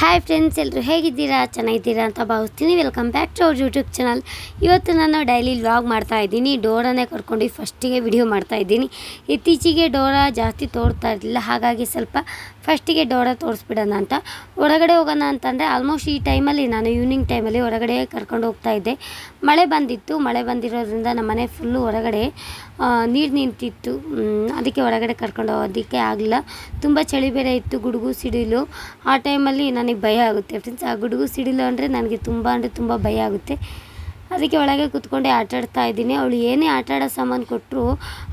Hi friends ಎಲ್ಲರೂ ಹೇಗಿದ್ದೀರಾ? ಚೆನ್ನಾಗಿದ್ದೀರಾ ಅಂತ ಭಾವಿಸ್ತೀನಿ. ವೆಲ್ಕಮ್ ಬ್ಯಾಕ್ ಟು ಅವ್ರ ಯೂಟ್ಯೂಬ್ ಚಾನಲ್ ಇವತ್ತು ನಾನು ಡೈಲಿ ವ್ಲಾಗ್ ಮಾಡ್ತಾ ಇದ್ದೀನಿ. ಡೋರನ್ನೇ ಕರ್ಕೊಂಡು ಫಸ್ಟಿಗೆ ವಿಡಿಯೋ ಮಾಡ್ತಾ ಇದ್ದೀನಿ. ಇತ್ತೀಚೆಗೆ ಡೋರ ಜಾಸ್ತಿ ತೋರ್ತಾ ಇರಲಿಲ್ಲ. ಹಾಗಾಗಿ ಸ್ವಲ್ಪ ಫಸ್ಟಿಗೆ ಡೋರ ತೋರಿಸ್ಬಿಡೋಣ ಅಂತ. ಹೊರಗಡೆ ಹೋಗೋಣ ಅಂತಂದರೆ ಆಲ್ಮೋಸ್ಟ್ ಈ ಟೈಮಲ್ಲಿ ನಾನು ಈವ್ನಿಂಗ್ ಟೈಮಲ್ಲಿ ಹೊರಗಡೆ ಕರ್ಕೊಂಡು ಹೋಗ್ತಾ ಇದ್ದೆ. ಮಳೆ ಬಂದಿತ್ತು. ಮಳೆ ಬಂದಿರೋದ್ರಿಂದ ನಮ್ಮ ಮನೆ ಫುಲ್ಲು ಹೊರಗಡೆ ನೀರು ನಿಂತಿತ್ತು. ಅದಕ್ಕೆ ಹೊರಗಡೆ ಕರ್ಕೊಂಡು ಹೋಗೋದಕ್ಕೆ ಆಗಲಿಲ್ಲ. ತುಂಬ ಚಳಿ ಬೇರೆ ಇತ್ತು, ಗುಡುಗು ಸಿಡಿಲು. ಆ ಟೈಮಲ್ಲಿ ನನಗೆ ಭಯ ಆಗುತ್ತೆ ಫ್ರೆಂಡ್ಸ್ ಆ ಗುಡುಗು ಸಿಡಿಲು ಅಂದರೆ ನನಗೆ ತುಂಬ ಅಂದರೆ ತುಂಬ ಭಯ ಆಗುತ್ತೆ. ಅದಕ್ಕೆ ಒಳಗೆ ಕೂತ್ಕೊಂಡೆ ಆಟ ಆಡ್ತಾ ಇದ್ದೀನಿ. ಅವಳು ಏನೇ ಆಟ ಆಡೋ ಸಾಮಾನು ಕೊಟ್ಟರು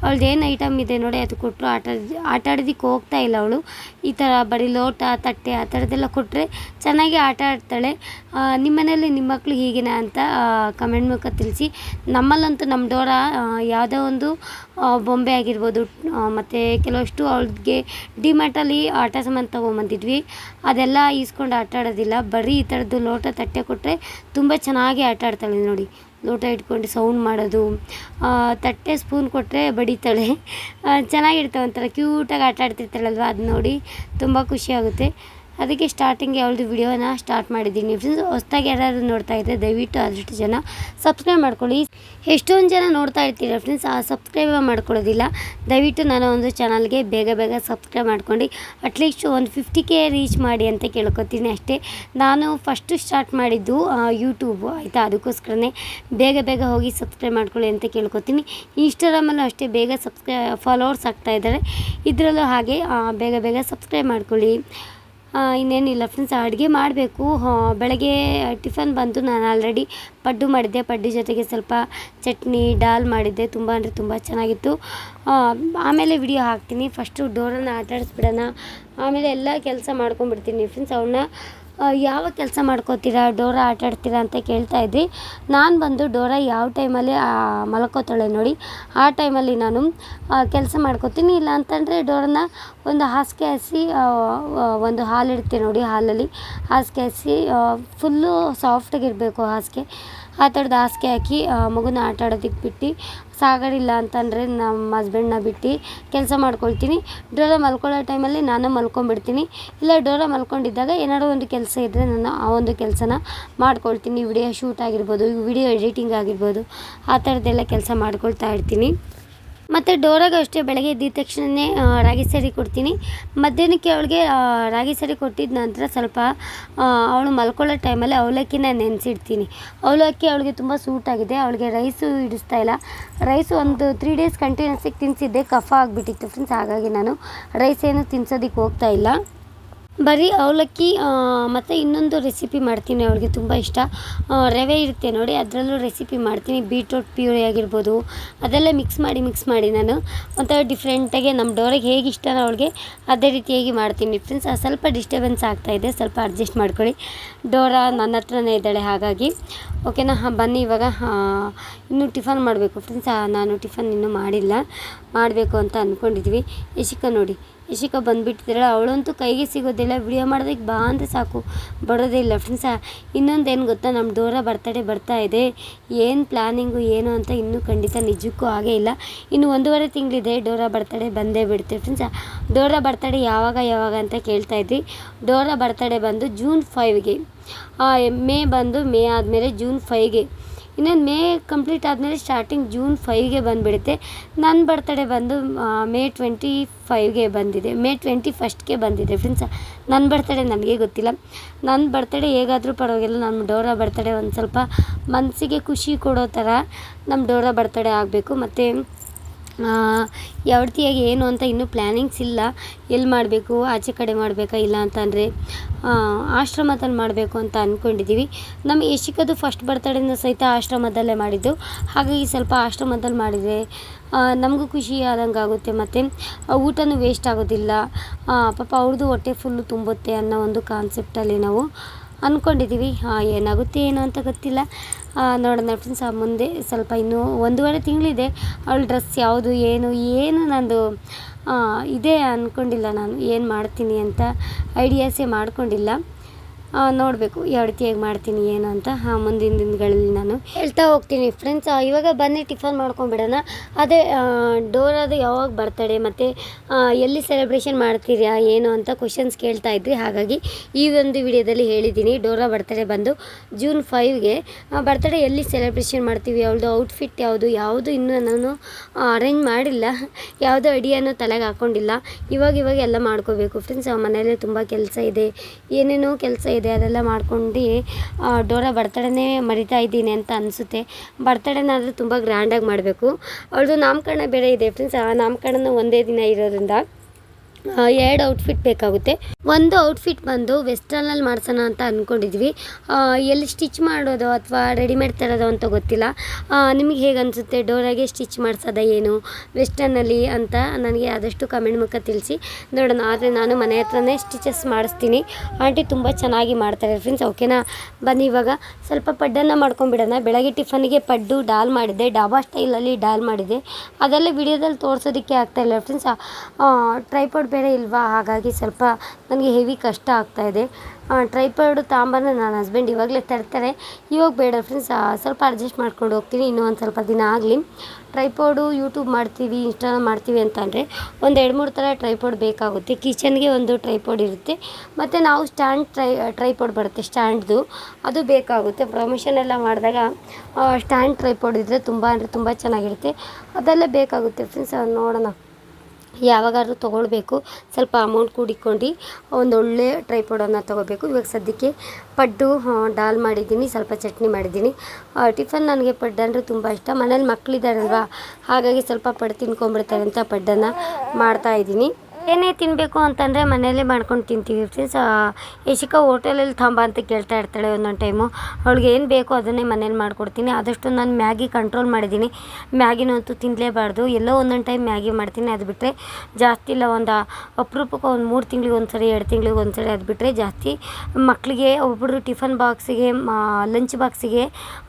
ಅವಳ್ದು ಏನು ಐಟಮ್ ಇದೆ ನೋಡಿ ಅದು ಕೊಟ್ಟರು ಆಟ ಆಟ ಆಡೋದಕ್ಕೆ ಹೋಗ್ತಾ ಇಲ್ಲ ಅವಳು. ಈ ಥರ ಬರೀ ಲೋಟ ತಟ್ಟೆ ಆ ಥರದ್ದೆಲ್ಲ ಕೊಟ್ಟರೆ ಚೆನ್ನಾಗಿ ಆಟ ಆಡ್ತಾಳೆ. ಆ, ನಿಮ್ಮ ಮಕ್ಕಳು ಹೀಗೇನಾ ಅಂತ ಕಮೆಂಟ್ ಮೂಲಕ ತಿಳಿಸಿ. ನಮ್ಮಲ್ಲಂತೂ ನಮ್ಮ ಡೋರ ಯಾವುದೋ ಒಂದು ಬೊಂಬೆ ಆಗಿರ್ಬೋದು ಮತ್ತು ಕೆಲವಷ್ಟು ಅವಳಿಗೆ ಡಿಮಾರ್ಟಲ್ಲಿ ಆಟ ಸಾಮಾನು ತೊಗೊಂಬಂದಿದ್ವಿ. ಅದೆಲ್ಲ ಈಸ್ಕೊಂಡು ಆಟ ಆಡೋದಿಲ್ಲ. ಬರೀ ಈ ಥರದ್ದು ಲೋಟ ತಟ್ಟೆ ಕೊಟ್ಟರೆ ತುಂಬ ಚೆನ್ನಾಗಿ ಆಟ ಆಡ್ತಾಳೆ ನೋಡಿ. ಲೋಟ ಇಟ್ಕೊಂಡು ಸೌಂಡ್ ಮಾಡೋದು ತಟ್ಟೆ ಸ್ಪೂನ್ ಕೊಟ್ಟರೆ ಬಡಿತಾಳೆ. ಚೆನ್ನಾಗಿರ್ತಾವೆ ಒಂಥರ ಕ್ಯೂಟಾಗಿ ಆಟ ಆಡ್ತಿರ್ತಾಳಲ್ವ ಅದು ನೋಡಿ ತುಂಬ ಖುಷಿ ಆಗುತ್ತೆ. ಅದಕ್ಕೆ ಸ್ಟಾರ್ಟಿಂಗ್ ಅವಳದು ವಿಡಿಯೋನ ಸ್ಟಾರ್ಟ್ ಮಾಡಿದ್ದೀನಿ. ಫ್ರೆಂಡ್ಸ್ ಹೊಸ್ದಾಗಿ ಯಾರಾದರೂ ನೋಡ್ತಾ ಇದ್ದರೆ ದಯವಿಟ್ಟು ಆದಷ್ಟು ಜನ ಸಬ್ಸ್ಕ್ರೈಬ್ ಮಾಡ್ಕೊಳ್ಳಿ. ಎಷ್ಟೊಂದು ಜನ ನೋಡ್ತಾ ಇರ್ತೀರ ಫ್ರೆಂಡ್ಸ್ ಆ ಸಬ್ಸ್ಕ್ರೈಬ್ ಮಾಡ್ಕೊಳ್ಳೋದಿಲ್ಲ. ದಯವಿಟ್ಟು ನಾನು ಒಂದು ಚಾನಲ್ಗೆ ಬೇಗ ಬೇಗ ಸಬ್ಸ್ಕ್ರೈಬ್ ಮಾಡ್ಕೊಂಡು ಅಟ್ಲೀಸ್ಟ್ ಒಂದು ಫಿಫ್ಟಿ ಕೆ ರೀಚ್ ಮಾಡಿ ಅಂತ ಕೇಳ್ಕೊತೀನಿ ಅಷ್ಟೇ. ನಾನು ಫಸ್ಟು ಸ್ಟಾರ್ಟ್ ಮಾಡಿದ್ದು ಯೂಟ್ಯೂಬು ಆಯಿತಾ? ಅದಕ್ಕೋಸ್ಕರನೇ ಬೇಗ ಬೇಗ ಹೋಗಿ ಸಬ್ಸ್ಕ್ರೈಬ್ ಮಾಡ್ಕೊಳ್ಳಿ ಅಂತ ಕೇಳ್ಕೊತೀನಿ. ಇನ್ಸ್ಟಾಗ್ರಾಮಲ್ಲೂ ಅಷ್ಟೇ ಬೇಗ ಸಬ್ಸ್ಕ್ರೈ ಫಾಲೋವರ್ಸ್ ಆಗ್ತಾ ಇದ್ದಾರೆ ಇದರಲ್ಲೂ ಹಾಗೆ ಬೇಗ ಬೇಗ ಸಬ್ಸ್ಕ್ರೈಬ್ ಮಾಡ್ಕೊಳ್ಳಿ. ಇನ್ನೇನಿಲ್ಲ ಫ್ರೆಂಡ್ಸ್ ಅಡುಗೆ ಮಾಡಬೇಕು. ಬೆಳಗ್ಗೆ ಟಿಫನ್ ಬಂತು ನಾನು ಆಲ್ರೆಡಿ ಪಡ್ಡು ಮಾಡಿದ್ದೆ. ಪಡ್ಡು ಜೊತೆಗೆ ಸ್ವಲ್ಪ ಚಟ್ನಿ ಡಾಲ್ ಮಾಡಿದ್ದೆ. ತುಂಬ ಅಂದರೆ ತುಂಬ ಚೆನ್ನಾಗಿತ್ತು. ಆಮೇಲೆ ವಿಡಿಯೋ ಹಾಕ್ತೀನಿ. ಫಸ್ಟು ಡೋರನ್ನು ಆಟಾಡಿಸ್ಬಿಡೋಣ. ಆಮೇಲೆ ಎಲ್ಲ ಕೆಲಸ ಮಾಡ್ಕೊಂಡ್ಬಿಡ್ತೀನಿ ಫ್ರೆಂಡ್ಸ್ ಅವನ್ನ ಯಾವ ಕೆಲಸ ಮಾಡ್ಕೋತೀರಾ? ಡೋರ ಆಟ ಆಡ್ತೀರಾ ಅಂತ ಇದ್ರಿ ನಾನು ಬಂದು ಡೋರ ಯಾವ ಟೈಮಲ್ಲಿ ಮಲ್ಕೋತಾಳೆ ನೋಡಿ. ಆ ಟೈಮಲ್ಲಿ ನಾನು ಕೆಲಸ ಮಾಡ್ಕೋತೀನಿ. ಇಲ್ಲ ಅಂತಂದರೆ ಡೋರನ್ನ ಒಂದು ಹಾಸಿಗೆ ಹಾಸಿ ಒಂದು ಹಾಲು ಹಾಲಿಡ್ತೀನಿ ನೋಡಿ ಹಾಲಲ್ಲಿ. ಹಾಸಿಗೆ ಹಾಸಿ ಫುಲ್ಲು ಸಾಫ್ಟಾಗಿರಬೇಕು ಹಾಸಿಗೆ. ಆ ಥರದ್ದು ಹಾಸಿಗೆ ಹಾಕಿ ಮಗುನ ಆಟ ಆಡೋದಕ್ಕೆ ಬಿಟ್ಟು ಸಾಗರಿಲ್ಲ ಅಂತಂದರೆ ನಮ್ಮ ಹಸ್ಬೆಂಡ್ನ ಬಿಟ್ಟು ಕೆಲಸ ಮಾಡ್ಕೊಳ್ತೀನಿ. ಡೋರ ಮಲ್ಕೊಳ್ಳೋ ಟೈಮಲ್ಲಿ ನಾನು ಮಲ್ಕೊಂಡ್ಬಿಡ್ತೀನಿ. ಇಲ್ಲ ಡೋರ ಮಲ್ಕೊಂಡಿದ್ದಾಗ ಏನಾದ್ರು ಒಂದು ಕೆಲಸ ಇದ್ದರೆ ನಾನು ಆ ಒಂದು ಕೆಲಸನ ಮಾಡ್ಕೊಳ್ತೀನಿ. ವಿಡಿಯೋ ಶೂಟ್ ಆಗಿರ್ಬೋದು ವಿಡಿಯೋ ಎಡಿಟಿಂಗ್ ಆಗಿರ್ಬೋದು, ಆ ಥರದ್ದೆಲ್ಲ ಕೆಲಸ ಮಾಡ್ಕೊಳ್ತಾ ಇರ್ತೀನಿ. ಮತ್ತು ಡೋರಾಗೂ ಅಷ್ಟೇ ಬೆಳಗ್ಗೆ ಎದ್ದಿದ ತಕ್ಷಣವೇ ರಾಗಿ ಸರಿ ಕೊಡ್ತೀನಿ. ಮಧ್ಯಾಹ್ನಕ್ಕೆ ಅವಳಿಗೆ ರಾಗಿ ಸರಿ ಕೊಟ್ಟಿದ ನಂತರ ಸ್ವಲ್ಪ ಅವಳು ಮಲ್ಕೊಳ್ಳೋ ಟೈಮಲ್ಲಿ ಅವಲಕ್ಕಿನ ನೆನೆಸಿಡ್ತೀನಿ. ಅವಲಕ್ಕಿ ಅವಳಿಗೆ ತುಂಬ ಸೂಟ್ ಆಗಿದೆ. ಅವಳಿಗೆ ರೈಸು ಹಿಡಿಸ್ತಾ ಇಲ್ಲ. ರೈಸ್ ಒಂದು ತ್ರೀ ಡೇಸ್ ಕಂಟಿನ್ಯೂಸಿಗೆ ತಿನ್ನಿಸಿದ್ದೆ ಕಫ ಆಗಿಬಿಟ್ಟಿತ್ತು ಫ್ರೆಂಡ್ಸ್ ಹಾಗಾಗಿ ನಾನು ರೈಸ್ ಏನು ತಿನ್ಸೋದಕ್ಕೆ ಹೋಗ್ತಾ ಇಲ್ಲ. ಬರೀ ಅವಲಕ್ಕಿ ಮತ್ತು ಇನ್ನೊಂದು ರೆಸಿಪಿ ಮಾಡ್ತೀನಿ ಅವಳಿಗೆ ತುಂಬ ಇಷ್ಟ. ರವೆ ಇರುತ್ತೆ ನೋಡಿ, ಅದರಲ್ಲೂ ರೆಸಿಪಿ ಮಾಡ್ತೀನಿ. ಬೀಟ್ರೂಟ್ ಪ್ಯೂರಿ ಆಗಿರ್ಬೋದು, ಅದೆಲ್ಲ ಮಿಕ್ಸ್ ಮಾಡಿ ಮಿಕ್ಸ್ ಮಾಡಿ ನಾನು. ಒಂಥರ ಡಿಫ್ರೆಂಟಾಗಿ ನಮ್ಮ ಡೋರಿಗೆ ಹೇಗೆ ಇಷ್ಟನೋ ಅವಳಿಗೆ ಅದೇ ರೀತಿಯಾಗಿ ಮಾಡ್ತೀನಿ. ಫ್ರೆಂಡ್ಸ್ ಸ್ವಲ್ಪ ಡಿಸ್ಟರ್ಬೆನ್ಸ್ ಆಗ್ತಾಯಿದೆ ಸ್ವಲ್ಪ ಅಡ್ಜಸ್ಟ್ ಮಾಡ್ಕೊಳ್ಳಿ. ಡೋರಾ ನನ್ನ ಹತ್ರನೇ ಇದ್ದಾಳೆ ಹಾಗಾಗಿ. ಓಕೆನಾ ಹಾಂ, ಬನ್ನಿ ಇವಾಗ ಇನ್ನೂ ಟಿಫನ್ ಮಾಡಬೇಕು. ಫ್ರೆಂಡ್ಸ್ ನಾನು ಟಿಫನ್ ಇನ್ನೂ ಮಾಡಿಲ್ಲ. ಮಾಡಬೇಕು ಅಂತ ಅಂದ್ಕೊಂಡಿದ್ವಿ ಯಶಿಕ ನೋಡಿ ಯಶಿಕ ಬಂದುಬಿಟ್ಟಿದ್ದಾಳೆ ಅವಳಂತೂ ಕೈಗೆ ಸಿಗೋದಿಲ್ಲ. ವಿಡಿಯೋ ಮಾಡೋದಕ್ಕೆ ಬಾ ಅಂದರೆ ಸಾಕು. ಬರೋದೇ ಇಲ್ಲ ಫ್ರೆಂಡ್ಸ ಇನ್ನೊಂದು ಏನು ಗೊತ್ತಾ? ನಮ್ಮ ಡೋರ ಬರ್ತಡೇ ಬರ್ತಾ ಇದೆ. ಏನು ಪ್ಲ್ಯಾನಿಂಗು ಏನು ಅಂತ ಇನ್ನೂ ಖಂಡಿತ ನಿಜಕ್ಕೂ ಆಗೇ ಇಲ್ಲ. ಇನ್ನು ಒಂದೂವರೆ ತಿಂಗಳಿದೆ ಡೋರಾ ಬರ್ತಡೇ ಬಂದೇ ಬಿಡುತ್ತೆ ಫ್ರೆಂಡ್ಸ ಡೋರಾ ಬರ್ತಡೇ ಯಾವಾಗ ಯಾವಾಗ ಅಂತ ಕೇಳ್ತಾ ಇದ್ವಿ ಡೋರಾ ಬರ್ತಡೇ ಬಂದು ಜೂನ್ ಫೈವ್ಗೆ ಮೇ ಬಂದು ಮೇ ಆದಮೇಲೆ ಜೂನ್ ಫೈವ್ಗೆ ಇನ್ನೊಂದು ಮೇ ಕಂಪ್ಲೀಟ್ ಆದಮೇಲೆ ಸ್ಟಾರ್ಟಿಂಗ್ ಜೂನ್ ಫೈವ್ಗೆ ಬಂದುಬಿಡುತ್ತೆ. ನನ್ನ ಬರ್ತಡೇ ಬಂದು ಮೇ ಟ್ವೆಂಟಿ ಫೈವ್ಗೆ ಬಂದಿದೆ. ಮೇ ಟ್ವೆಂಟಿ ಫಸ್ಟ್ಗೆ ಬಂದಿದೆ ಫ್ರೆಂಡ್ಸ್ ನನ್ನ ಬರ್ತಡೇ ನನಗೆ ಗೊತ್ತಿಲ್ಲ. ನನ್ನ ಬರ್ತಡೇ ಹೇಗಾದರೂ ಪರವಾಗಿಲ್ಲ. ನಮ್ಮ ಡೋರಾ ಬರ್ತಡೇ ಒಂದು ಸ್ವಲ್ಪ ಮನಸ್ಸಿಗೆ ಖುಷಿ ಕೊಡೋ ಥರ ನಮ್ಮ ಡೋರಾ ಬರ್ತಡೇ ಆಗಬೇಕು. ಮತ್ತು ಯಾವತ್ತಿಯಾಗಿ ಏನು ಅಂತ ಇನ್ನೂ ಪ್ಲ್ಯಾನಿಂಗ್ಸ್ ಇಲ್ಲ. ಎಲ್ಲಿ ಮಾಡಬೇಕು, ಆಚೆ ಕಡೆ ಮಾಡಬೇಕಾ ಇಲ್ಲ ಅಂತಂದರೆ ಆಶ್ರಮದಲ್ಲಿ ಮಾಡಬೇಕು ಅಂತ ಅಂದ್ಕೊಂಡಿದ್ದೀವಿ ನಮ್ಮ ಯಶಿಕದು ಫಸ್ಟ್ ಬರ್ತಡೇನ ಸಹಿತ ಆಶ್ರಮದಲ್ಲೇ ಮಾಡಿದ್ದು. ಹಾಗಾಗಿ ಸ್ವಲ್ಪ ಆಶ್ರಮದಲ್ಲಿ ಮಾಡಿದರೆ ನಮಗೂ ಖುಷಿ ಆದಂಗೆ ಆಗುತ್ತೆ ಮತ್ತು ಊಟನೂ ವೇಸ್ಟ್ ಆಗೋದಿಲ್ಲ. ಪಾಪ ಅವ್ರದ್ದು ಹೊಟ್ಟೆ ಫುಲ್ಲು ತುಂಬುತ್ತೆ ಅನ್ನೋ ಒಂದು ಕಾನ್ಸೆಪ್ಟಲ್ಲಿ ನಾವು ಅಂದ್ಕೊಂಡಿದ್ದೀವಿ ಏನಾಗುತ್ತೆ ಏನು ಅಂತ ಗೊತ್ತಿಲ್ಲ. ನೋಡೋಣ ಫ್ರೆಂಡ್ಸ್ ಮುಂದೆ ಸ್ವಲ್ಪ ಇನ್ನೂ ಒಂದೂವರೆ ತಿಂಗಳಿದೆ. ಅವಳು ಡ್ರೆಸ್ ಯಾವುದು, ಏನು ಏನು ನಂದು ಇದೇ ಅಂದ್ಕೊಂಡಿಲ್ಲ ನಾನು. ಏನು ಮಾಡ್ತೀನಿ ಅಂತ ಐಡಿಯಾಸೇ ಮಾಡ್ಕೊಂಡಿಲ್ಲ. ನೋಡಬೇಕು ಯಾವ ರೀತಿಯಾಗಿ ಮಾಡ್ತೀನಿ, ಏನು ಅಂತ. ಹಾಂ, ಮುಂದಿನ ದಿನಗಳಲ್ಲಿ ನಾನು ಹೇಳ್ತಾ ಹೋಗ್ತೀನಿ ಫ್ರೆಂಡ್ಸ್ ಇವಾಗ ಬನ್ನಿ, ಟಿಫನ್ ಮಾಡ್ಕೊಂಡ್ಬಿಡೋಣ ಅದೇ ಡೋರ್ ಡೋರಾದು ಯಾವಾಗ ಬರ್ತಡೆ, ಮತ್ತು ಎಲ್ಲಿ ಸೆಲೆಬ್ರೇಷನ್ ಮಾಡ್ತೀರಾ, ಏನು ಅಂತ ಕ್ವಶನ್ಸ್ ಕೇಳ್ತಾ ಇದ್ರಿ. ಹಾಗಾಗಿ, ಈ ಒಂದು ವಿಡಿಯೋದಲ್ಲಿ ಹೇಳಿದ್ದೀನಿ, ಡೋರಾ ಬರ್ತಡೇ ಬಂದು ಜೂನ್ ಫೈವ್ಗೆ ಬರ್ತಡೇ ಎಲ್ಲಿ ಸೆಲೆಬ್ರೇಷನ್ ಮಾಡ್ತೀವಿ ಅವಳದು ಔಟ್ಫಿಟ್ ಯಾವುದು ಯಾವುದು ಇನ್ನೂ ನಾನು ಅರೇಂಜ್ ಮಾಡಿಲ್ಲ. ಯಾವುದೋ ಐಡಿಯಾನು ತಲೆಗೆ ಹಾಕ್ಕೊಂಡಿಲ್ಲ ಇವಾಗ ಇವಾಗ ಎಲ್ಲ ಮಾಡ್ಕೋಬೇಕು. ಫ್ರೆಂಡ್ಸ್ ಮನೆಯಲ್ಲೇ ತುಂಬ ಕೆಲಸ ಇದೆ. ಏನೇನೋ ಕೆಲಸ ಇದೆ. ಅದೆಲ್ಲ ಮಾಡ್ಕೊಂಡು ಡೋರಾ ಬರ್ತಡೇನೇ ಮರಿತಾ ಇದ್ದೀನಿ ಅಂತ ಅನಿಸುತ್ತೆ. ಬರ್ತಡೇನಾದರೂ ತುಂಬ ಗ್ರ್ಯಾಂಡಾಗಿ ಮಾಡಬೇಕು. ಅವಳದು ನಾಮಕರಣ ಬೇರೆ ಇದೆ ಫ್ರೆಂಡ್ಸ್ ಆ ನಾಮಕರಣ ಒಂದೇ ದಿನ ಇರೋದ್ರಿಂದ ಎರಡು ಔಟ್ಫಿಟ್ ಬೇಕಾಗುತ್ತೆ. ಒಂದು ಔಟ್ಫಿಟ್ ಬಂದು ವೆಸ್ಟರ್ನಲ್ಲಿ ಮಾಡಿಸೋಣ ಅಂತ ಅಂದ್ಕೊಂಡಿದ್ವಿ ಎಲ್ಲಿ ಸ್ಟಿಚ್ ಮಾಡೋದು ಅಥವಾ ರೆಡಿಮೇಡ್ ತರೋದು ಅಂತ ಗೊತ್ತಿಲ್ಲ. ನಿಮಗೆ ಹೇಗೆ ಅನಿಸುತ್ತೆ? ಡೋರಾಗೆ ಸ್ಟಿಚ್ ಮಾಡಿಸೋದ ಏನು? ವೆಸ್ಟರ್ನಲ್ಲಿ ಅಂತ ನನಗೆ ಆದಷ್ಟು ಕಮೆಂಟ್ ಮುಖ ತಿಳಿಸಿ. ನೋಡೋಣ, ಆದರೆ ನಾನು ಮನೆ ಹತ್ರನೇ ಸ್ಟಿಚಸ್ ಮಾಡಿಸ್ತೀನಿ. ಆಂಟಿ ತುಂಬ ಚೆನ್ನಾಗಿ ಮಾಡ್ತಾರೆ ಫ್ರೆಂಡ್ಸ್ ಓಕೆನಾ ಬನ್ನಿ ಇವಾಗ. ಸ್ವಲ್ಪ ಪಡ್ಡನ್ನು ಮಾಡ್ಕೊಂಡ್ಬಿಡೋಣ. ಬೆಳಗ್ಗೆ ಟಿಫನ್ಗೆ ಪಡ್ಡು ಡಾಲ್ ಮಾಡಿದ್ದೆ. ಡಾಬಾ ಸ್ಟೈಲಲ್ಲಿ ಡಾಲ್ ಮಾಡಿದೆ ಅದೆಲ್ಲ ವಿಡಿಯೋದಲ್ಲಿ ತೋರಿಸೋದಕ್ಕೆ ಆಗ್ತಾಯಿಲ್ಲ ಫ್ರೆಂಡ್ಸ್ ಟ್ರೈಪಾಡ್ ಬೇರೆ ಇಲ್ವಾ? ಹಾಗಾಗಿ ಸ್ವಲ್ಪ ನನಗೆ ಹೆವಿ ಕಷ್ಟ ಆಗ್ತಾ ಇದೆ. ಟ್ರೈಪಾಡು ತಾಂಬಾನ ನನ್ನ ಹಸ್ಬೆಂಡ್ ಇವಾಗಲೇ ತರ್ತಾರೆ. ಇವಾಗ ಬೇಡ ಫ್ರೆಂಡ್ಸ್ ಸ್ವಲ್ಪ ಅಡ್ಜಸ್ಟ್ ಮಾಡ್ಕೊಂಡು ಹೋಗ್ತೀನಿ. ಇನ್ನೂ ಒಂದು ಸ್ವಲ್ಪ ದಿನ ಆಗಲಿ. ಟ್ರೈಪಾಡು ಯೂಟ್ಯೂಬ್ ಮಾಡ್ತೀವಿ ಇನ್ಸ್ಟಾ ಮಾಡ್ತೀವಿ ಅಂತಂದರೆ ಒಂದು ಎರಡು ಮೂರು ಥರ ಟ್ರೈಪಾಡ್ ಬೇಕಾಗುತ್ತೆ. ಕಿಚನ್ಗೆ ಒಂದು ಟ್ರೈಪಾಡ್ ಇರುತ್ತೆ. ಮತ್ತು ನಾವು ಸ್ಟ್ಯಾಂಡ್ ಟ್ರೈ ಟ್ರೈಪಾಡ್ ಬರುತ್ತೆ ಸ್ಟ್ಯಾಂಡ್ದು ಅದು ಬೇಕಾಗುತ್ತೆ. ಪ್ರಮೋಷನ್ ಎಲ್ಲ ಮಾಡಿದಾಗ ಸ್ಟ್ಯಾಂಡ್ ಟ್ರೈಪಾಡ್ ಇದ್ದರೆ ತುಂಬ ಅಂದರೆ ತುಂಬ ಚೆನ್ನಾಗಿರುತ್ತೆ. ಅದೆಲ್ಲ ಬೇಕಾಗುತ್ತೆ ಫ್ರೆಂಡ್ಸ್ ನೋಡೋಣ. ಯಾವಾಗಾದ್ರೂ ತೊಗೊಳ್ಬೇಕು. ಸ್ವಲ್ಪ ಅಮೌಂಟ್ ಕೂಡಿಕೊಂಡು ಒಂದೊಳ್ಳೆ ಪೌಡರ್ನ ತೊಗೋಬೇಕು ಇವಾಗ ಸದ್ಯಕ್ಕೆ ಪಡ್ಡು ಡಾಲ್ ಮಾಡಿದ್ದೀನಿ. ಸ್ವಲ್ಪ ಚಟ್ನಿ ಮಾಡಿದ್ದೀನಿ. ಟಿಫನ್ ನನಗೆ ಪಡ್ಡು ಅಂದರೆ ತುಂಬ ಇಷ್ಟ. ಮನೇಲಿ ಮಕ್ಕಳಿದ್ದಾರಲ್ವ ಹಾಗಾಗಿ ಸ್ವಲ್ಪ ಪಡ್ಡು ತಿನ್ಕೊಂಬಿಡ್ತಾರೆ ಅಂತ ಪಡ್ಡನ್ನು ಮಾಡ್ತಾಯಿದ್ದೀನಿ ಏನೇ ತಿನ್ನಬೇಕು ಅಂತಂದರೆ ಮನೆಯಲ್ಲೇ ಮಾಡ್ಕೊಂಡು ತಿಂತೀವಿ ಫ್ರೆಂಡ್ಸ್ ಯಶಿಕಾ ಹೋಟೆಲಲ್ಲಿ ತಂಬ ಅಂತ ಕೇಳ್ತಾ ಇರ್ತಾಳೆ ಒಂದೊಂದು ಟೈಮು ಅವಳಿಗೆ ಏನು ಬೇಕೋ ಅದನ್ನೇ ಮನೇಲಿ ಮಾಡ್ಕೊಡ್ತೀನಿ. ಆದಷ್ಟು ನಾನು ಮ್ಯಾಗಿ ಕಂಟ್ರೋಲ್ ಮಾಡಿದ್ದೀನಿ. ಮ್ಯಾಗಿನಂತೂ ತಿನ್ನಲೇಬಾರ್ದು ಎಲ್ಲೋ ಒಂದೊಂದು ಟೈಮ್ ಮ್ಯಾಗಿ ಮಾಡ್ತೀನಿ. ಅದು ಬಿಟ್ಟರೆ ಜಾಸ್ತಿ ಇಲ್ಲ, ಒಂದು ಅಪರೂಪಕ್ಕೆ ಒಂದು ಮೂರು ತಿಂಗಳಿಗೆ ಒಂದು ಸರಿ ಎರಡು ತಿಂಗಳಿಗೆ ಒಂದು ಸರಿ ಅದು ಬಿಟ್ಟರೆ ಜಾಸ್ತಿ. ಮಕ್ಕಳಿಗೆ ಒಬ್ಬರು ಟಿಫನ್ ಬಾಕ್ಸಿಗೆ ಲಂಚ್ ಬಾಕ್ಸಿಗೆ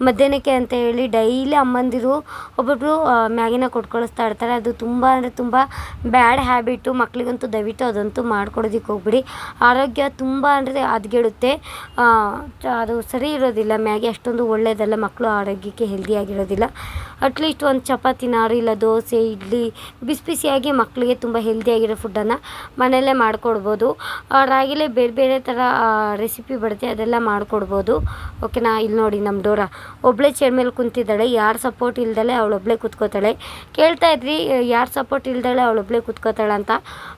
ಮಧ್ಯಾಹ್ನಕ್ಕೆ ಅಂತ ಹೇಳಿ ಡೈಲಿ ಅಮ್ಮಂದಿರು ಒಬ್ಬೊಬ್ಬರು ಮ್ಯಾಗಿನ ಕೊಟ್ಟು ಕಳಿಸ್ತಾ ಇರ್ತಾರೆ. ಅದು ತುಂಬ ಅಂದರೆ ತುಂಬ ಬ್ಯಾಡ್ ಹ್ಯಾಬಿಟು ಮಕ್ಕಳಿಗಂತೂ ದಯವಿಟ್ಟು ಅದಂತೂ ಮಾಡ್ಕೊಡೋದಕ್ಕೆ ಹೋಗ್ಬಿಡಿ. ಆರೋಗ್ಯ ತುಂಬ ಅಂದರೆ ಹದ್ಗೆಡುತ್ತೆ ಅದು ಸರಿ ಇರೋದಿಲ್ಲ. ಮ್ಯಾಗಿ ಅಷ್ಟೊಂದು ಒಳ್ಳೆಯದಲ್ಲ ಮಕ್ಕಳು ಆರೋಗ್ಯಕ್ಕೆ ಹೆಲ್ದಿಯಾಗಿರೋದಿಲ್ಲ ಅಟ್ಲೀಸ್ಟ್ ಒಂದು ಚಪಾತಿನಾರು ಇಲ್ಲ ದೋಸೆ, ಇಡ್ಲಿ, ಬಿಸಿ ಬಿಸಿಯಾಗಿ ಮಕ್ಕಳಿಗೆ ತುಂಬ ಹೆಲ್ದಿಯಾಗಿರೋ ಫುಡ್ಡನ್ನು ಮನೆಯಲ್ಲೇ ಮಾಡಿಕೊಡ್ಬೋದು. ರಾಗಿಲೇ ಬೇರೆ ಬೇರೆ ಥರ ರೆಸಿಪಿ ಬರುತ್ತೆ. ಅದೆಲ್ಲ ಮಾಡಿಕೊಡ್ಬೋದು. ಓಕೆನಾ ಇಲ್ಲಿ ನೋಡಿ ನಮ್ಮ ಡೋರಾ. ಒಬ್ಬಳೇ ಚೇರ್ ಮೇಲೆ ಕುಂತಿದ್ದಾಳೆ. ಯಾರು ಸಪೋರ್ಟ್ ಇಲ್ದಲೆ ಅವಳೊಬ್ಬಳೇ ಕೂತ್ಕೋತಾಳೆ. ಕೇಳ್ತಾ ಇದ್ರಿ, ಯಾರು ಸಪೋರ್ಟ್ ಇಲ್ದಲೆ ಅವಳೊಬ್ಬಳೇ ಕೂತ್ಕೋತಾಳೆ ಅಂತ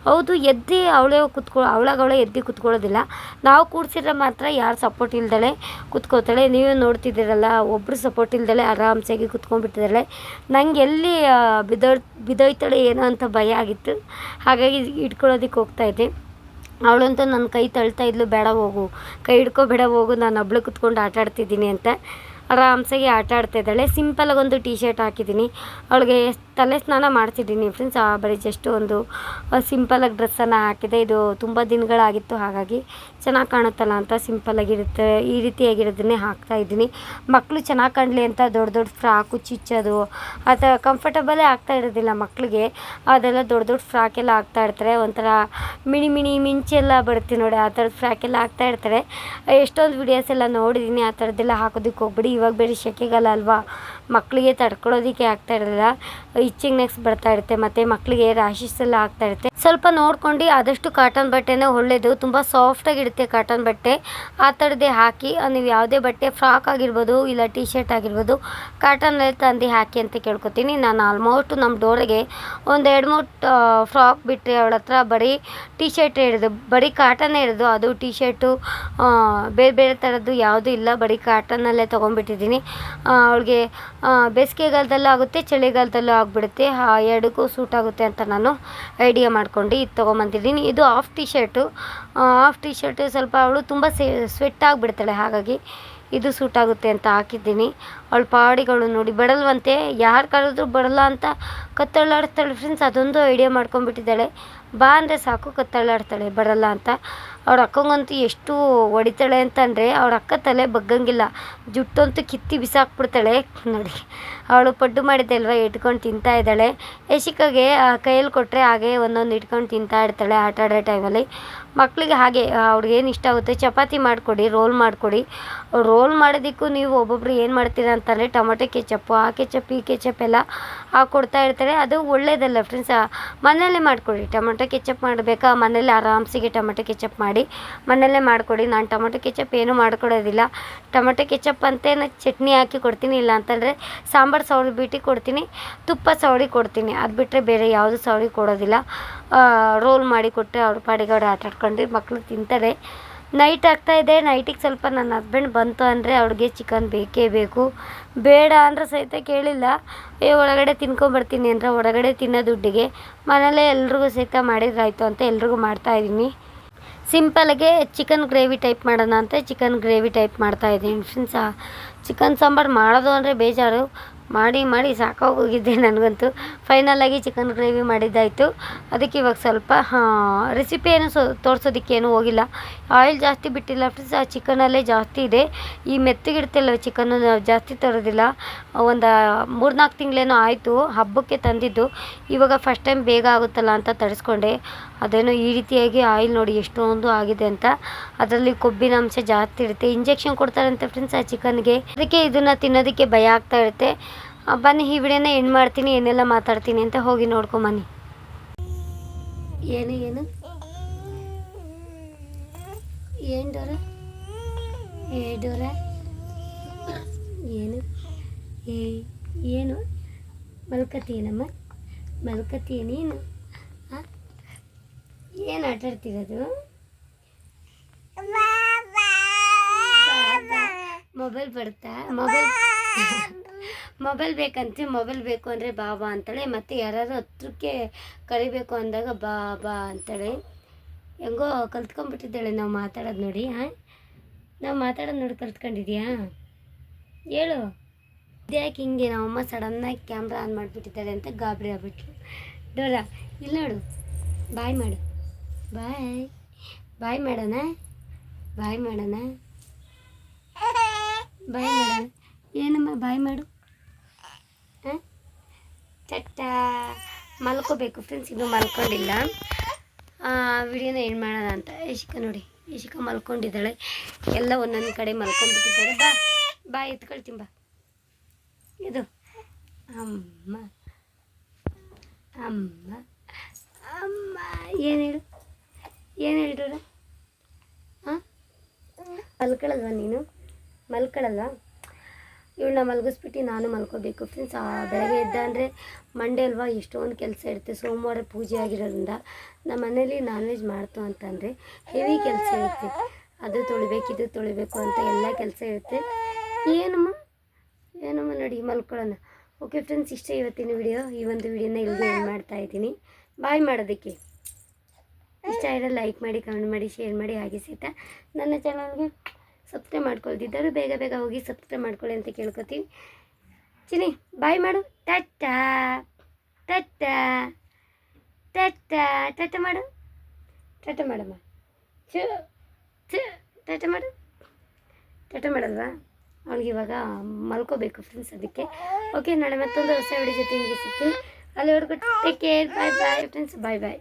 ಹೌದು, ಎದ್ದು ಅವಳೇ ಕುತ್ಕೊ ಅವಳೇ ಎದ್ದು ಕುತ್ಕೊಳ್ಳೋದಿಲ್ಲ. ನಾವು ಕೂಡ್ಸಿದ್ರೆ ಮಾತ್ರ ಯಾರು ಸಪೋರ್ಟ್ ಇಲ್ದಲೆ ಕುತ್ಕೋತಾಳೆ ನೀವೇ ನೋಡ್ತಿದ್ದೀರಲ್ಲ ಒಬ್ಬರು ಸಪೋರ್ಟ್ ಇಲ್ದಲೆ ಆರಾಮ್ಸಾಗಿ ಕುತ್ಕೊಂಡ್ಬಿಟ್ಟಿದ್ದಾಳೆ ನಂಗೆ ಎಲ್ಲಿ ಬಿದ್ದೋ ಬಿದ್ದೋಯ್ತಾಳೆ ಏನೋ ಅಂತ ಭಯ ಆಗಿತ್ತು. ಹಾಗಾಗಿ ಇಟ್ಕೊಳ್ಳೋದಕ್ಕೆ ಹೋಗ್ತಾಯಿದ್ದೆ ಅವಳಂತೂ ನನ್ನ ಕೈ ತಳ್ತಾ ಇದ್ಲು, ಬೇಡ ಹೋಗು. ಕೈ ಹಿಡ್ಕೋ, ಬೇಡ ಹೋಗು. ನಾನು ಒಬ್ಳೆ ಕುತ್ಕೊಂಡು ಆಟ ಆಡ್ತಿದ್ದೀನಿ ಅಂತ. ಆರಾಮ್ಸಾಗಿ ಆಟ ಆಡ್ತಾ ಇದ್ದಾಳೆ. ಸಿಂಪಲಾಗಿ ಒಂದು ಟೀ ಶರ್ಟ್ ಹಾಕಿದ್ದೀನಿ. ಅವಳಿಗೆ ತಲೆ ಸ್ನಾನ ಮಾಡ್ತಿದ್ದೀನಿ ಫ್ರೆಂಡ್ಸ್ ಬರೀ ಜಸ್ಟ್ ಒಂದು ಸಿಂಪಲಾಗಿ ಡ್ರೆಸ್ಸನ್ನು ಹಾಕಿದೆ. ಇದು ತುಂಬ ದಿನಗಳಾಗಿತ್ತು. ಹಾಗಾಗಿ ಚೆನ್ನಾಗಿ ಕಾಣುತ್ತಲ್ಲ ಅಂತ ಸಿಂಪಲಾಗಿರುತ್ತೆ ಈ ರೀತಿಯಾಗಿರೋದನ್ನೇ ಹಾಕ್ತಾ ಇದ್ದೀನಿ. ಮಕ್ಕಳು ಚೆನ್ನಾಗಿ ಕಾಣಲಿ ಅಂತ ದೊಡ್ಡ ದೊಡ್ಡ ಫ್ರಾಕು ಚಿಚ್ಚೋದು ಅಥವಾ ಕಂಫರ್ಟಬಲೇ ಆಗ್ತಾ ಇರೋದಿಲ್ಲ ಮಕ್ಕಳಿಗೆ ಅದೆಲ್ಲ ದೊಡ್ಡ ದೊಡ್ಡ ಫ್ರಾಕೆಲ್ಲ ಹಾಕ್ತಾ ಇರ್ತಾರೆ. ಒಂಥರ ಮಿಣಿ ಮಿಣಿ ಮಿಂಚೆಲ್ಲ ಬರುತ್ತೆ ನೋಡಿ, ಆ ಥರದ ಫ್ರಾಕೆಲ್ಲ ಹಾಕ್ತಾ ಇರ್ತಾರೆ. ಎಷ್ಟೊಂದು ವಿಡಿಯೋಸ್ ಎಲ್ಲ ನೋಡಿದ್ದೀನಿ ಆ ಥರದ್ದೆಲ್ಲ ಹಾಕೋದಕ್ಕೆ ಹೋಗ್ಬಿಡಿ. ಇವಾಗ ಬೇರೆ ಸೆಕೆಗಾಲ ಅಲ್ವಾ? ಮಕ್ಕಳಿಗೆ ತಡ್ಕೊಳ್ಳೋದಕ್ಕೆ ಆಗ್ತಾ ಇರಲಿಲ್ಲ ಇಚ್ಚಿಂಗ್ ನೆಕ್ಸ್ ಬರ್ತಾ ಇರುತ್ತೆ, ಮತ್ತು ಮಕ್ಕಳಿಗೆ ರ್ಯಾಷಸ್ ಎಲ್ಲ ಆಗ್ತಾ ಇರುತ್ತೆ. ಸ್ವಲ್ಪ ನೋಡ್ಕೊಂಡು ಆದಷ್ಟು ಕಾಟನ್ ಬಟ್ಟೆನೇ ಒಳ್ಳೆಯದು ತುಂಬ ಸಾಫ್ಟಾಗಿರುತ್ತೆ ಕಾಟನ್ ಬಟ್ಟೆ. ಆ ಥರದ್ದೇ ಹಾಕಿ ನೀವು ಯಾವುದೇ ಬಟ್ಟೆ ಫ್ರಾಕ್ ಆಗಿರ್ಬೋದು, ಇಲ್ಲ ಟಿ ಶರ್ಟ್ ಆಗಿರ್ಬೋದು ಕಾಟನಲ್ಲಿ ತಂದು ಹಾಕಿ ಅಂತ ಕೇಳ್ಕೊತೀನಿ. ನಾನು ಆಲ್ಮೋಸ್ಟ್ ನಮ್ಮ ಡೋರಿಗೆ ಒಂದು ಎರಡು ಮೂರು ಫ್ರಾಕ್ ಬಿಟ್ಟರೆ ಅವಳ ಹತ್ರ ಬರೀ ಟಿ ಶರ್ಟ್ ಹಿಡಿದು ಬರೀ ಕಾಟನ್ನೇ ಹಿಡಿದು ಅದು ಟಿ ಶರ್ಟು ಬೇರೆ ಬೇರೆ ಥರದ್ದು ಯಾವುದೂ ಇಲ್ಲ. ಬರೀ ಕಾಟನ್ನಲ್ಲೇ ತೊಗೊಂಡ್ಬಿಟ್ಟಿದ್ದೀನಿ. ಅವಳಿಗೆ ಬೇಸಿಗೆಗಾಲದಲ್ಲೂ ಆಗುತ್ತೆ, ಚಳಿಗಾಲದಲ್ಲೂ ಆಗಿಬಿಡುತ್ತೆ. ಆ, ಎರಡಕ್ಕೂ ಸೂಟ್ ಆಗುತ್ತೆ ಅಂತ ನಾನು ಐಡಿಯಾ ಮಾಡ್ಕೊಂಡು ಇದು ತೊಗೊಂಬಂದಿದ್ದೀನಿ. ಇದು half T shirt half T shirt ಸ್ವಲ್ಪ ಅವಳು ತುಂಬ ಸ್ವೆಟ್ ಆಗಿಬಿಡ್ತಾಳೆ, ಹಾಗಾಗಿ ಇದು ಸೂಟ್ ಆಗುತ್ತೆ ಅಂತ ಹಾಕಿದ್ದೀನಿ. ಅವಳ ಪಾಡಿಗಳು ನೋಡಿ, ಬಡಲ್ವಂತೆ, ಯಾರು ಕರೆದ್ರು ಬರಲ್ಲ ಅಂತ ಕತ್ತಳ್ಳಾಡ್ತಾಳೆ ಫ್ರೆಂಡ್ಸ್ ಅದೊಂದು ಐಡಿಯಾ ಮಾಡ್ಕೊಂಡ್ಬಿಟ್ಟಿದ್ದಾಳೆ. ಬಾ ಅಂದರೆ ಸಾಕು ಕತ್ತಳ್ಳಾಡ್ತಾಳೆ ಬರಲ್ಲ ಅಂತ. ಅವ್ರ ಅಕ್ಕಂಗಂತೂ ಎಷ್ಟು ಹೊಡಿತಾಳೆ ಅಂತಂದರೆ ಅವ್ರ ಅಕ್ಕ ತಲೆ ಬಗ್ಗಂಗಿಲ್ಲ. ಜುಟ್ಟಂತೂ ಕಿತ್ತಿ ಬಿಸಾಕ್ಬಿಡ್ತಾಳೆ. ನೋಡಿ, ಅವಳು ಪಡ್ಡು ಮಾಡಿದ್ದೆ ಅಲ್ವಾ, ಇಟ್ಕೊಂಡು ತಿಂತಾ ಇದ್ದಾಳೆ. ಯಶಿಕಾಗೆ ಕೈಯಲ್ಲಿ ಕೊಟ್ಟರೆ ಹಾಗೆ ಒಂದೊಂದು ಇಟ್ಕೊಂಡು ತಿಂತಾ ಇರ್ತಾಳೆ ಆಟ ಆಡೋ ಟೈಮಲ್ಲಿ. ಮಕ್ಕಳಿಗೆ ಹಾಗೆ ಅವ್ರಿಗೆ ಏನು ಇಷ್ಟ ಆಗುತ್ತೆ, ಚಪಾತಿ ಮಾಡಿಕೊಡಿ, ರೋಲ್ ಮಾಡಿಕೊಡಿ. ರೋಲ್ ಮಾಡೋದಕ್ಕೂ ನೀವು ಒಬ್ಬೊಬ್ರು ಏನು ಮಾಡ್ತೀರಾ ಅಂತಂದರೆ ಟೊಮೊಟೊ ಕೆಚಪ್ಪು, ಆ ಕೆಚಪ್, ಈ ಕೆಚಪ್ ಎಲ್ಲ ಹಾಕ್ಕೊಡ್ತಾ ಇರ್ತಾರೆ. ಅದು ಒಳ್ಳೇದಲ್ಲ ಫ್ರೆಂಡ್ಸ್ ಮನೆಯಲ್ಲೇ ಮಾಡಿಕೊಡಿ. ಟೊಮೊಟೊ ಕೆಚಪ್ ಮಾಡಬೇಕಾ? ಮನೇಲಿ ಆರಾಮ್ಸಿಗೆ ಟೊಮೊಟೊ ಕೆಚಪ್ ಮಾಡಿ. ಮನೆಯಲ್ಲೇ ಮಾಡಿಕೊಡಿ. ನಾನು ಟೊಮೊಟೊ ಕೆಚಪ್ ಏನೂ ಮಾಡ್ಕೊಡೋದಿಲ್ಲ. ಟೊಮೊಟೊ ಕೆಚಪ್ ಅಂತೇನು ಚಟ್ನಿ ಹಾಕಿ ಕೊಡ್ತೀನಿ, ಇಲ್ಲ ಅಂತಂದರೆ ಸಾಂಬಾರು ಸೌಡಿ ಬಿಟ್ಟು ಕೊಡ್ತೀನಿ, ತುಪ್ಪ ಸೌಡಿ ಕೊಡ್ತೀನಿ. ಅದು ಬಿಟ್ಟರೆ ಬೇರೆ ಯಾವುದು ಸೌಡಿ ಕೊಡೋದಿಲ್ಲ. ರೋಲ್ ಮಾಡಿ ಕೊಟ್ಟರೆ ಅವ್ರ ಪಾಡಿಗೆ ಅವ್ರು ಆಟ ಆಡ್ಕೊಂಡು ಮಕ್ಕಳು ತಿಂತಾರೆ. ನೈಟ್ ಆಗ್ತಾಯಿದೆ ನೈಟಿಗೆ ಸ್ವಲ್ಪ ನನ್ನ ಹಸ್ಬೆಂಡ್ ಬಂತು ಅಂದರೆ ಅವ್ರಿಗೆ ಚಿಕನ್ ಬೇಕೇ ಬೇಕು. ಬೇಡ ಅಂದರೆ ಸಹಿತ ಕೇಳಿಲ್ಲ. ಏ, ಒಳಗಡೆ ತಿನ್ಕೊಂಬರ್ತೀನಿ ಅಂದರೆ ಹೊರಗಡೆ ತಿನ್ನೋ ದುಡ್ಡಿಗೆ ಮನೇಲೇ ಎಲ್ರಿಗೂ ಸಹಿತ ಮಾಡಿದ್ರಾಯ್ತು ಅಂತ ಎಲ್ರಿಗೂ ಮಾಡ್ತಾಯಿದ್ದೀನಿ ಸಿಂಪಲ್ಗೆ ಚಿಕನ್ ಗ್ರೇವಿ ಟೈಪ್ ಮಾಡೋಣ ಅಂತ ಚಿಕನ್ ಗ್ರೇವಿ ಟೈಪ್ ಮಾಡ್ತಾಯಿದ್ದೀನಿ ಫ್ರೆಂಡ್ಸ್ ಚಿಕನ್ ಸಾಂಬಾರು ಮಾಡೋದು ಅಂದರೆ ಬೇಜಾರು. ಮಾಡಿ ಮಾಡಿ ಸಾಕಾಗೋಗಿದ್ದೆ ನನಗಂತೂ. ಫೈನಲಾಗಿ ಚಿಕನ್ ಗ್ರೇವಿ ಮಾಡಿದ್ದಾಯಿತು. ಅದಕ್ಕೆ ಇವಾಗ ಸ್ವಲ್ಪ ರೆಸಿಪಿ ಏನು ಸೊ ತೋರ್ಸೋದಕ್ಕೇನು ಹೋಗಿಲ್ಲ. ಆಯಿಲ್ ಜಾಸ್ತಿ ಬಿಟ್ಟಿಲ್ಲ ಫ್ರೆಂಡ್ಸ್ ಆ ಚಿಕನಲ್ಲೇ ಜಾಸ್ತಿ ಇದೆ. ಈ ಮೆತ್ತಗಿಡ್ತಿಲ್ಲ ಚಿಕನ್ನು ಜಾಸ್ತಿ ತರೋದಿಲ್ಲ. ಒಂದು ಮೂರ್ನಾಲ್ಕು ತಿಂಗಳೇನೋ ಆಯಿತು, ಹಬ್ಬಕ್ಕೆ ತಂದಿದ್ದು. ಇವಾಗ ಫಸ್ಟ್ ಟೈಮ್ ಬೇಗ ಆಗುತ್ತಲ್ಲ ಅಂತ ತರಿಸ್ಕೊಂಡೆ. ಅದೇನೋ ಈ ರೀತಿಯಾಗಿ ಆಯಿಲ್ ನೋಡಿ ಎಷ್ಟೊಂದು ಆಗಿದೆ ಅಂತ. ಅದರಲ್ಲಿ ಕೊಬ್ಬಿನ ಅಂಶ ಜಾಸ್ತಿ ಇರುತ್ತೆ. ಇಂಜೆಕ್ಷನ್ ಕೊಡ್ತಾರಂತೆ ಫ್ರೆಂಡ್ಸ್ ಆ ಚಿಕನ್ಗೆ ಅದಕ್ಕೆ ಇದನ್ನು ತಿನ್ನೋದಕ್ಕೆ ಭಯ ಆಗ್ತಾ ಇರುತ್ತೆ. ಬನ್ನಿ ಈ ವಿಡಿಯೋನ ಎಂಡ್ ಮಾಡ್ತೀನಿ ಏನೆಲ್ಲ ಮಾತಾಡ್ತೀನಿ ಅಂತ ಹೋಗಿ ನೋಡ್ಕೊಂಬನ್ನಿ ಏನು ಏನು? ಏನು ಡೋರ? ಏ ಡೋರ? ಏನು? ಏ ಏನು? ಮಲ್ಕತೀನಮ್ಮ ಏನು ಹಾಂ ಏನು ಆಟ ಆಡ್ತಿರೋದು ಮೊಬೈಲ್ ಬರುತ್ತಾ? ಮೊಬೈಲ್ ಮೊಬೈಲ್ ಬೇಕಂತೆ, ಮೊಬೈಲ್ ಬೇಕು ಅಂದರೆ ಬಾ ಬಾ ಅಂತಾಳೆ, ಮತ್ತು ಯಾರಾದ್ರು ಹತ್ರಕ್ಕೆ ಕರಿಬೇಕು ಅಂದಾಗ ಬಾ ಬಾ ಅಂತೇಳಿ. ಹೆಂಗೋ ಕಲ್ತ್ಕೊಂಡ್ಬಿಟ್ಟಿದ್ದಾಳೆ, ನಾವು ಮಾತಾಡೋದು ನೋಡಿ, ಹಾಂ? ನಾವು ಮಾತಾಡೋದು ನೋಡಿ ಕಲ್ತ್ಕೊಂಡಿದ್ಯಾ ಹೇಳು. ಇದ್ಯಾಕೆ ಹಿಂಗೆ ನಮ್ಮಮ್ಮ ಸಡನ್ನಾಗಿ ಕ್ಯಾಮ್ರಾ ಆನ್ ಮಾಡಿಬಿಟ್ಟಿದ್ದಾಳೆ ಅಂತ ಗಾಬರಿ ಆಗ್ಬಿಟ್ರು ಡೋರಾ ಇಲ್ಲಿ ನೋಡು. ಬಾಯ್ ಮಾಡು. ಬಾಯ್. ಬಾಯ್ ಮಾಡೋಣ? ಬಾಯ್ ಮಾಡೋಣ? ಬಾಯ್ ಮಾಡೋಣ? ಏನಮ್ಮ, ಬಾಯ್ ಮಾಡು. ಚಟ್ಟ ಮಲ್ಕೋಬೇಕು ಫ್ರೆಂಡ್ಸ್ ಇನ್ನೂ ಮಲ್ಕೊಂಡಿಲ್ಲ. ವಿಡಿಯೋನ ಏನು ಮಾಡೋಣ ಅಂತ. ಯಶಿಕ ನೋಡಿ ಯಶಿಕ ಮಲ್ಕೊಂಡಿದ್ದಾಳೆ. ಎಲ್ಲ ಒಂದೊಂದು ಕಡೆ ಮಲ್ಕೊಂಡ್ಬಿಟ್ಟಿದ್ದಾರೆ. ಬಾ ಬಾ, ಎತ್ಕೊಳ್ತೀನಿ ಬಾ. ಇದು ಅಮ್ಮ ಅಮ್ಮ ಅಮ್ಮ, ಏನು ಹೇಳು? ಏನು ಹೇಳ್ರ ಹಾಂ ಮಲ್ಕೊಳ್ಳಲ್ವಾ ನೀನು? ಮಲ್ಕೊಳ್ಳಲ್ವಾ ಇವಳನ್ನ ಮಲಗಿಸ್ಬಿಟ್ಟು ನಾನು ಮಲ್ಕೋಬೇಕು. ಫ್ರೆಂಡ್ಸ್ ಬೆಳಗ್ಗೆ ಎದ್ದ ಅಂದರೆ ಮಂಡೇ ಅಲ್ವಾ? ಎಷ್ಟೊಂದು ಕೆಲಸ ಇರುತ್ತೆ. ಸೋಮವಾರ ಪೂಜೆ ಆಗಿರೋದ್ರಿಂದ ನಮ್ಮ ಮನೇಲಿ ನಾನ್ ವೆಜ್ ಮಾಡ್ತು ಅಂತಂದರೆ ಹೆವಿ ಕೆಲಸ ಇರುತ್ತೆ. ಅದು ತೊಳಿಬೇಕು, ಇದು ತೊಳಿಬೇಕು ಅಂತ ಎಲ್ಲ ಕೆಲಸ ಇರುತ್ತೆ. ಏನಮ್ಮ? ಏನಮ್ಮ ನೋಡಿ, ಮಲ್ಕೊಳ್ಳೋಣ. ಓಕೆ ಫ್ರೆಂಡ್ಸ್ ಇಷ್ಟೇ ಇವತ್ತಿನ ವಿಡಿಯೋ ಈ ಒಂದು ವಿಡಿಯೋನ ಇಲ್ಲಿಗೆ ಏನು ಮಾಡ್ತಾ ಇದ್ದೀನಿ. ಬಾಯ್ ಮಾಡೋದಕ್ಕೆ. ಇಷ್ಟ ಇರೋ ಲೈಕ್ ಮಾಡಿ ಕಮೆಂಟ್ ಮಾಡಿ ಶೇರ್ ಮಾಡಿ. ಹಾಗೆ ಸಹಿತ ನನ್ನ ಚಾನಲ್ಗೆ ಸಬ್ಸ್ಕ್ರೈಬ್ ಮಾಡ್ಕೊಳ್ದಿದ್ದರು ಬೇಗ ಬೇಗ ಹೋಗಿ ಸಬ್ಸ್ಕ್ರೈಬ್ ಮಾಡ್ಕೊಳ್ಳಿ ಅಂತ ಕೇಳ್ಕೊತೀನಿ. ಚಿನಿ ಬಾಯ್ ಮಾಡು. ಟಟ್ಟ ಟಟ್ಟ ಟಟ್ಟ ಟಟ್ಟ ಮಾಡು. ಟಟ್ಟ ಮಾಡಮ್ಮ. ಚ ಚು ಟಟ್ಟ ಮಾಡು. ಟಟ್ಟ ಮಾಡಲ್ವಾ? ಅವ್ಳಿಗೆ ಇವಾಗ ಮಲ್ಕೋಬೇಕು ಫ್ರೆಂಡ್ಸ್ ಅದಕ್ಕೆ. ಓಕೆ ನಾಳೆ ಮತ್ತೊಂದು ಹೊಸ ವಿಡಿಯೋ ಜೊತೆ ನಿಮಗೆ ಸಿಗ್ತೀನಿ. ಅಲ್ಲಿವರೆಗೂ take care bye bye friends bye bye